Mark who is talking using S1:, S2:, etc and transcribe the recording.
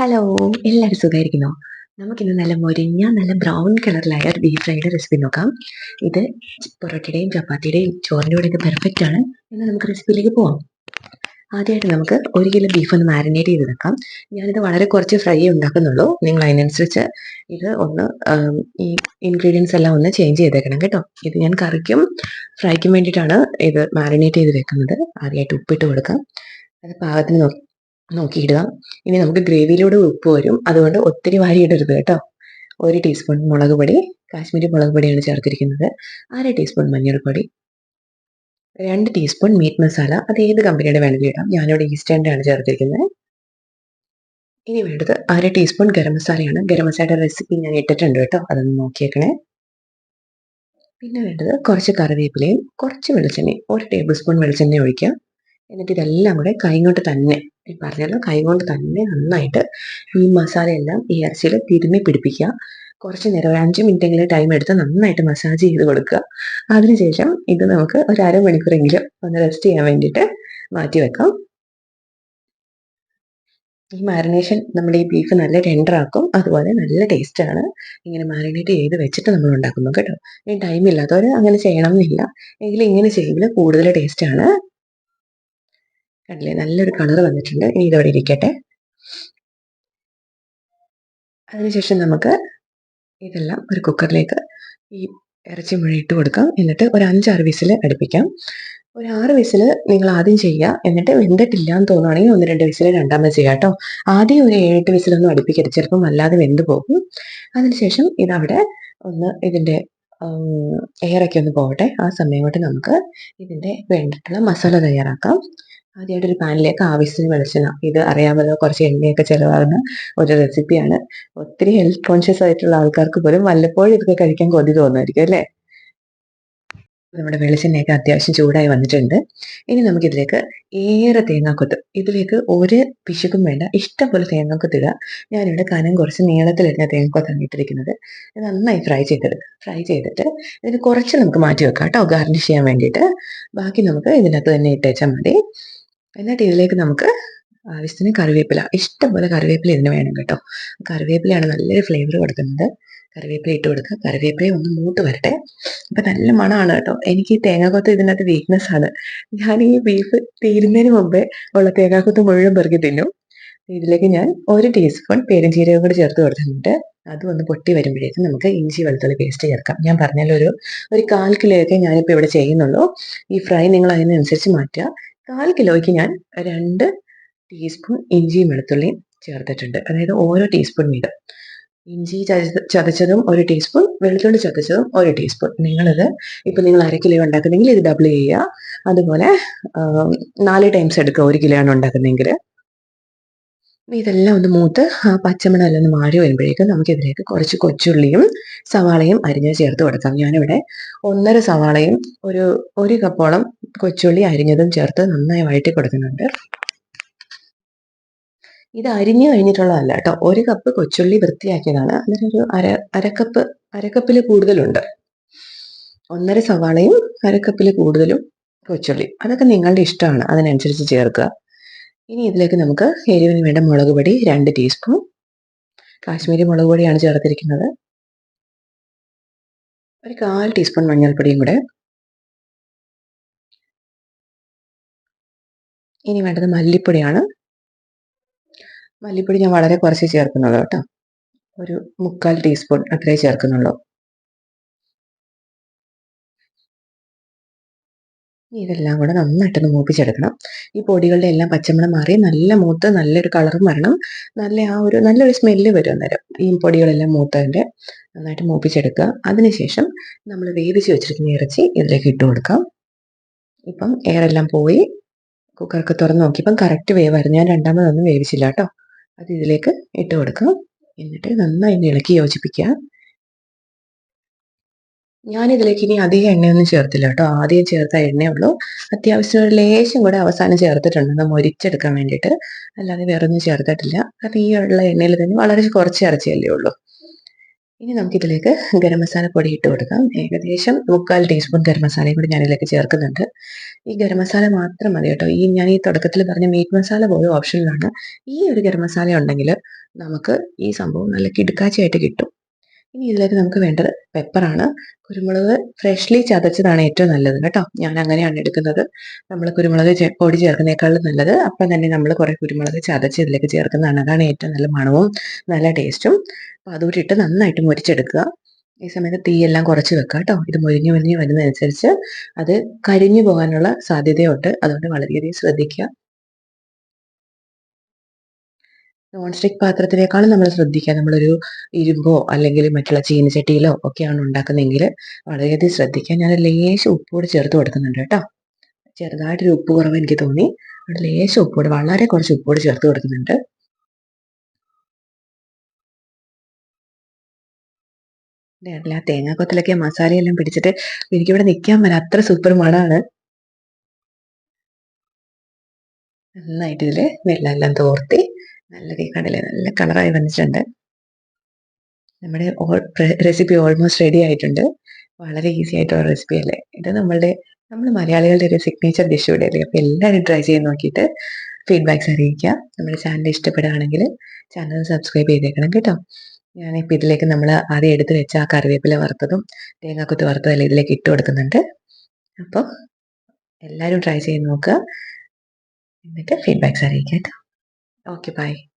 S1: Hello എല്ലാവരും സുഖമായിരിക്കുന്നോ? നമുക്കിന്ന് നല്ല മൊരിഞ്ഞ നല്ല ബ്രൗൺ കളറിലായ ഒരു ബീഫ് ഫ്രൈഡ് റെസിപ്പി നോക്കാം. ഇത് പൊറോട്ടയുടെയും ചപ്പാത്തിയുടെയും ചോറിന്റെ കൂടെ ഇത് പെർഫെക്റ്റ് ആണ്. എന്നാൽ നമുക്ക് റെസിപ്പിയിലേക്ക് പോവാം. ആദ്യമായിട്ട് നമുക്ക് ഒരു കിലോ ബീഫ് ഒന്ന് മാരിനേറ്റ് ചെയ്ത് വെക്കാം. ഞാനിത് വളരെ കുറച്ച് ഫ്രൈ ഉണ്ടാക്കുന്നുള്ളൂ. നിങ്ങൾ അതിനനുസരിച്ച് ഇത് ഒന്ന് ഈ ഇൻഗ്രീഡിയൻസ് എല്ലാം ഒന്ന് ചേഞ്ച് ചെയ്തേക്കണം കേട്ടോ. ഇത് ഞാൻ കറിക്കും ഫ്രൈക്കും വേണ്ടിയിട്ടാണ് ഇത് മാരിനേറ്റ് ചെയ്ത് വെക്കുന്നത്. ആദ്യമായിട്ട് ഉപ്പിട്ട് കൊടുക്കാം. അത് പാകത്തിന് നോക്കി നോക്കിയിടുക. ഇനി നമുക്ക് ഗ്രേവിയിലൂടെ ഉപ്പ് വരും. അതുകൊണ്ട് ഒത്തിരി വാരി ഇടരുത് കേട്ടോ. ഒരു ടീസ്പൂൺ മുളക് പൊടി കാശ്മീരി മുളക് പൊടിയാണ് ചേർത്തിരിക്കുന്നത്. അര ടീസ്പൂൺ മഞ്ഞൾപ്പൊടി രണ്ട് ടീസ്പൂൺ മീറ്റ് മസാല. അത് ഏത് കമ്പനിയുടെ വേണമെങ്കിലും ഇടാം. ഞാനിവിടെ ഈസ്റ്റേന്റെ ആണ് ചേർത്തിരിക്കുന്നത്. ഇനി വേണ്ടത് അര ടീസ്പൂൺ ഗരം മസാലയാണ്. ഗരം മസാലയുടെ റെസിപ്പി ഞാൻ ഇട്ടിട്ടുണ്ട് കേട്ടോ. അതൊന്ന് നോക്കിയേക്കണേ. പിന്നെ വേണ്ടത് കുറച്ച് കറിവേപ്പിലയും കുറച്ച് വെളിച്ചെണ്ണയും. ഒരു ടേബിൾ സ്പൂൺ വെളിച്ചെണ്ണ ഒഴിക്കുക എന്നിട്ട് ഇതെല്ലാം കൂടെ കൈകൊണ്ട് തന്നെ ഈ പറഞ്ഞല്ലോ കൈകൊണ്ട് തന്നെ നന്നായിട്ട് ഈ മസാലയെല്ലാം ഈ ഇറച്ചിയിൽ തിരുമ്മി പിടിപ്പിക്കുക. കുറച്ച് നേരം ഒരു അഞ്ച് മിനിറ്റെങ്കിലും ടൈം എടുത്ത് നന്നായിട്ട് മസാജ് ചെയ്ത് കൊടുക്കുക. അതിനുശേഷം ഇത് നമുക്ക് ഒരു അരമണിക്കൂറെങ്കിലും ഒന്ന് റെസ്റ്റ് ചെയ്യാൻ വേണ്ടിയിട്ട് മാറ്റി വെക്കാം. ഈ മാരിനേഷൻ നമ്മുടെ ഈ ബീഫ് നല്ല ടെൻഡർ ആക്കും. അതുപോലെ നല്ല ടേസ്റ്റ് ആണ്. ഇങ്ങനെ മാരിനേറ്റ് ചെയ്ത് വെച്ചിട്ട് നമ്മൾ ഉണ്ടാക്കുന്നു കേട്ടോ. ഇനി ടൈം ഇല്ലാത്തവർ അങ്ങനെ ചെയ്യണം എന്നില്ല എങ്കിലും ഇങ്ങനെ ചെയ്യുമ്പോൾ കൂടുതൽ ടേസ്റ്റാണ് കണ്ടില്ലേ നല്ലൊരു കളർ വന്നിട്ടുണ്ട്. ഇനി ഇതോടെ ഇരിക്കട്ടെ. അതിനുശേഷം നമുക്ക് ഇതെല്ലാം ഒരു കുക്കറിലേക്ക് ഈ ഇറച്ചി മുഴ ഇട്ട് കൊടുക്കാം. എന്നിട്ട് ഒരു അഞ്ചാറ് വിസിൽ അടുപ്പിക്കാം. ഒരു ആറ് വിസിൽ നിങ്ങൾ ആദ്യം ചെയ്യുക. എന്നിട്ട് വെന്തിട്ടില്ല എന്ന് തോന്നുകയാണെങ്കിൽ ഒന്ന് രണ്ട് വിസിൽ രണ്ടാമത് ചെയ്യുക കേട്ടോ. ആദ്യം ഒരു ഏഴെട്ട് വിസിലൊന്നും അടുപ്പിക്കരുത്. ചിലപ്പം വല്ലാതെ വെന്ത് പോകും. അതിനുശേഷം ഇതവിടെ ഒന്ന് ഇതിന്റെ എയറൊക്കെ ഒന്ന് പോകട്ടെ. ആ സമയം കൊണ്ട് നമുക്ക് ഇതിന്റെ വേണ്ടിയിട്ടുള്ള മസാല തയ്യാറാക്കാം. ആദ്യമായിട്ട് ഒരു പാനിലേക്ക് ആവശ്യത്തിന് വെളിച്ചെണ്ണ. ഇത് അറിയാമല്ലോ കുറച്ച് എണ്ണയൊക്കെ ചിലവാകുന്ന ഒരു റെസിപ്പിയാണ്. ഒത്തിരി ഹെൽത്ത് കോൺഷ്യസ് ആയിട്ടുള്ള ആൾക്കാർക്ക് പോലും വല്ലപ്പോഴും ഇതൊക്കെ കഴിക്കാൻ കൊതി തോന്നുമായിരിക്കും അല്ലേ? നമ്മുടെ വെളിച്ചെണ്ണയൊക്കെ അത്യാവശ്യം ചൂടായി വന്നിട്ടുണ്ട്. ഇനി നമുക്കിതിലേക്ക് ഏറെ തേങ്ങാക്കൊത്ത് ഇതിലേക്ക് ഒരു പിശുക്കും വേണ്ട ഇഷ്ടംപോലെ പോലെ ഇടുക ഞാനിവിടെ കനം കുറച്ച് നീളത്തിലിരുന്ന തേങ്ങാക്കൊത്താണ് ഇട്ടിരിക്കുന്നത്. ഇത് നന്നായി ഫ്രൈ ചെയ്തെടുക്കുക ഫ്രൈ ചെയ്തിട്ട് ഇതിന് കുറച്ച് നമുക്ക് മാറ്റി വെക്കാം കേട്ടോ ഗാർണിഷ് ചെയ്യാൻ വേണ്ടിയിട്ട്. ബാക്കി നമുക്ക് ഇതിനകത്ത് തന്നെ ഇട്ടേച്ചാൽ മതി. എന്നിട്ട് ഇതിലേക്ക് നമുക്ക് ആവശ്യത്തിന് കറിവേപ്പില ഇഷ്ടംപോലെ കറിവേപ്പില ഇതിന് വേണം കേട്ടോ. കറിവേപ്പിലയാണ് നല്ലൊരു ഫ്ലേവർ കൊടുക്കുന്നത്. കറിവേപ്പില ഇട്ട് കൊടുക്കുക. കറിവേപ്പില ഒന്ന് മൂട്ട് വരട്ടെ. അപ്പം നല്ല മണമാണ് കേട്ടോ. എനിക്ക് ഈ തേങ്ങാക്കൊത്ത് ഇതിനകത്ത് വീക്ക്നെസ് ആണ്. ഞാൻ ഈ ബീഫ് തീരുന്നതിന് മുമ്പേ ഉള്ള തേങ്ങാക്കൊത്ത് മുഴുവൻ പെറുക്കി തിന്നും. ഇതിലേക്ക് ഞാൻ ഒരു ടീസ്പൂൺ പെരുംജീരകം കൂടി ചേർത്ത് കൊടുത്തിട്ടുണ്ട്. അതും ഒന്ന് പൊട്ടി വരുമ്പോഴേക്കും നമുക്ക് ഇഞ്ചി വെളുത്തുള്ളി പേസ്റ്റ് ചേർക്കാം. ഞാൻ പറഞ്ഞാലൊരു ഒരു കാൽ കിലോയൊക്കെ ഞാനിപ്പോൾ ഇവിടെ ചെയ്യുന്നുള്ളൂ. ഈ ഫ്രൈ നിങ്ങൾ അതിനനുസരിച്ച് മാറ്റുക. കാൽ കിലോയ്ക്ക് ഞാൻ രണ്ട് ടീസ്പൂൺ ഇഞ്ചിയും വെളുത്തുള്ളിയും ചേർത്തിട്ടുണ്ട്. അതായത് ഓരോ ടീസ്പൂൺ വീതം. ഇഞ്ചി ചതച്ചതും ഒരു ടീസ്പൂൺ വെളുത്തുള്ളി ചതച്ചതും ഒരു ടീസ്പൂൺ. നിങ്ങളിത് ഇപ്പം നിങ്ങൾ അര കിലോ ഉണ്ടാക്കുന്നെങ്കിൽ ഇത് ഡബിൾ ചെയ്യുക. അതുപോലെ നാല് ടൈംസ് എടുക്കുക. ഒരു കിലോ ആണ് ഉണ്ടാക്കുന്നതെങ്കിൽ. ഇതെല്ലാം ഒന്ന് മൂത്ത് ആ പച്ചമണെല്ലാം ഒന്ന് മാറി വരുമ്പോഴേക്കും നമുക്ക് ഇതിലേക്ക് കുറച്ച് കൊച്ചുള്ളിയും സവാളയും അരിഞ്ഞ് ചേർത്ത് കൊടുക്കാം. ഞാനിവിടെ ഒന്നര സവാളയും ഒരു ഒരു കപ്പോളം കൊച്ചുള്ളി അരിഞ്ഞതും ചേർത്ത് നന്നായി വഴറ്റി കൊടുക്കുന്നുണ്ട്. ഇത് അരിഞ്ഞു കഴിഞ്ഞിട്ടുള്ളതല്ല കേട്ടോ. ഒരു കപ്പ് കൊച്ചുള്ളി വൃത്തിയാക്കിയതാണ്. അതിനൊരു അര അരക്കപ്പ് അരക്കപ്പിൽ കൂടുതലുണ്ട്. ഒന്നര സവാളയും അരക്കപ്പിൽ കൂടുതലും കൊച്ചുള്ളി. അതൊക്കെ നിങ്ങളുടെ ഇഷ്ടമാണ്. അതിനനുസരിച്ച് ചേർക്കുക. ഇനി ഇതിലേക്ക് നമുക്ക് എരിവിന് വേണ്ട മുളക് പൊടി രണ്ട് ടീസ്പൂൺ കാശ്മീരി മുളക് പൊടിയാണ് ചേർത്തിരിക്കുന്നത്. ഒരു കാൽ ടീസ്പൂൺ മഞ്ഞൾപ്പൊടിയും കൂടെ. ഇനി വേണ്ടത് മല്ലിപ്പൊടിയാണ്. മല്ലിപ്പൊടി ഞാൻ വളരെ കുറച്ച് ചേർക്കുന്നുള്ളൂ കേട്ടോ. ഒരു മുക്കാൽ ടീസ്പൂൺ അത്രേ ചേർക്കുന്നുള്ളൂ. ഇതെല്ലാം കൂടെ നന്നായിട്ടൊന്ന് മൂപ്പിച്ചെടുക്കണം. ഈ പൊടികളുടെ എല്ലാം പച്ചമണം മാറി നല്ല മൂത്ത് നല്ലൊരു കളറും വരണം. നല്ല ആ ഒരു നല്ലൊരു സ്മെല്ല് വരും അന്നേരം. ഈ പൊടികളെല്ലാം മൂത്തതിന്റെ നന്നായിട്ട് മൂപ്പിച്ചെടുക്കുക. അതിനുശേഷം നമ്മൾ വേവിച്ച് വെച്ചിരിക്കുന്ന ഇറച്ചി ഇതിലേക്ക് ഇട്ട് കൊടുക്കാം. ഇപ്പം എയറെല്ലാം പോയി. കുക്കറൊക്കെ തുറന്ന് നോക്കി. ഇപ്പം കറക്റ്റ് വേവായിരുന്നു ഞാൻ രണ്ടാമതൊന്നും വേവിച്ചില്ല കേട്ടോ. അത് ഇതിലേക്ക് ഇട്ട് കൊടുക്കാം. എന്നിട്ട് നന്നായി ഇളക്കി യോജിപ്പിക്കുക. ഞാനിതിലേക്ക് ഇനി അധികം എണ്ണയൊന്നും ചേർത്തില്ല കേട്ടോ. ആദ്യം ചേർത്ത എണ്ണയേ ഉള്ളൂ അത്യാവശ്യം ഒരു ലേശം കൂടെ അവസാനം ചേർത്തിട്ടുണ്ട്. ഒന്ന് മൊരിച്ചെടുക്കാൻ വേണ്ടിയിട്ട്. അല്ലാതെ വേറെ ഒന്നും ചേർത്തിട്ടില്ല. കാരണം ഈ ഉള്ള എണ്ണയിൽ തന്നെ വളരെ കുറച്ച് ഇറച്ചിയല്ലേ ഉള്ളൂ. ഇനി നമുക്കിതിലേക്ക് ഗരം മസാല പൊടി ഇട്ട് കൊടുക്കാം. ഏകദേശം മുക്കാൽ ടീസ്പൂൺ ഗരം മസാലയും കൂടി ഞാനിതിലേക്ക് ചേർക്കുന്നുണ്ട്. ഈ ഗരം മസാല മാത്രം മതി കേട്ടോ. ഈ ഞാൻ ഈ തുടക്കത്തിൽ പറഞ്ഞ മീറ്റ് മസാല പോലും ഓപ്ഷനിലാണ്. ഈ ഒരു ഗരം മസാല ഉണ്ടെങ്കിൽ നമുക്ക് ഈ സംഭവം നല്ല കിടുക്കാച്ചയായിട്ട് കിട്ടും. ഇനി ഇതിലേക്ക് നമുക്ക് വേണ്ടത് പെപ്പറാണ് കുരുമുളക് ഫ്രഷ്ലി ചതച്ചതാണ് ഏറ്റവും നല്ലത് കേട്ടോ. ഞാൻ അങ്ങനെയാണ് എടുക്കുന്നത്. നമ്മൾ കുരുമുളക് പൊടി ചേർക്കുന്നേക്കാളും നല്ലത്. അപ്പം തന്നെ നമ്മൾ കുറേ കുരുമുളക് ചതച്ച് ഇതിലേക്ക് ചേർക്കുന്നതാണ്. അതാണ് ഏറ്റവും നല്ല മണവും നല്ല ടേസ്റ്റും. അപ്പോൾ അതുകൂടി ഇട്ട് നന്നായിട്ട് മുരിച്ചെടുക്കുക. ഈ സമയത്ത് തീയെല്ലാം കുറച്ച് വെക്കുക കേട്ടോ. ഇത് മുരിഞ്ഞു മുരിഞ്ഞ് വരുന്നതനുസരിച്ച് അത് കരിഞ്ഞു പോകാനുള്ള സാധ്യതയുണ്ട്. അതുകൊണ്ട് വളരെയധികം ശ്രദ്ധിക്കുക. നോൺ സ്റ്റിക് പാത്രത്തിനേക്കാളും നമ്മൾ ശ്രദ്ധിക്കുക. നമ്മളൊരു ഇരുമ്പോ അല്ലെങ്കിൽ മറ്റുള്ള ചീനച്ചട്ടിയിലോ ഒക്കെയാണ് ഉണ്ടാക്കുന്നതെങ്കിൽ വളരെയധികം ശ്രദ്ധിക്കുക. ഞാൻ ലേശം ഉപ്പോട് ചേർത്ത് കൊടുക്കുന്നുണ്ട് കേട്ടോ. ചെറുതായിട്ടൊരു ഉപ്പ് കുറവ് എനിക്ക് തോന്നി. അവിടെ ലേശം ഉപ്പോട് വളരെ കുറച്ച് ഉപ്പോട് ചേർത്ത് കൊടുക്കുന്നുണ്ട്. അല്ല തേങ്ങാക്കൊത്തിലൊക്കെ മസാലയെല്ലാം പിടിച്ചിട്ട് എനിക്കിവിടെ നിൽക്കാൻ പറ്റില്ല അത്ര സൂപ്പർ മണമാണ് നന്നായിട്ട് ഇതിൽ വെള്ളമെല്ലാം തോർത്തി. നല്ല കണ്ടില്ലേ നല്ല കളറായി വന്നിട്ടുണ്ട്. നമ്മുടെ റെസിപ്പി ഓൾമോസ്റ്റ് റെഡി ആയിട്ടുണ്ട്. വളരെ ഈസി ആയിട്ടുള്ള റെസിപ്പി അല്ലേ? ഇത് നമ്മളുടെ നമ്മൾ മലയാളികളുടെ ഒരു സിഗ്നേച്ചർ ഡിഷ് ഇവിടെ അല്ലേ? അപ്പോൾ എല്ലാവരും ട്രൈ ചെയ്ത് നോക്കിയിട്ട് ഫീഡ്ബാക്ക്സ് അറിയിക്കുക. നമ്മുടെ ചാനൽ ഇഷ്ടപ്പെടുകയാണെങ്കിൽ ചാനൽ സബ്സ്ക്രൈബ് ചെയ്തേക്കണം കേട്ടോ. ഞാനിപ്പോൾ ഇതിലേക്ക് നമ്മൾ ആദ്യം എടുത്ത് വെച്ച ആ കറിവേപ്പില വറുത്തതും തേങ്ങാക്കുത്ത് വറുത്തതും അല്ലെങ്കിൽ ഇതിലേക്ക് ഇട്ട് കൊടുക്കുന്നുണ്ട്. അപ്പോൾ എല്ലാവരും ട്രൈ ചെയ്ത് നോക്കുക. എന്നിട്ട് ഫീഡ്ബാക്ക്സ് അറിയിക്കാം കേട്ടോ. Okay, bye.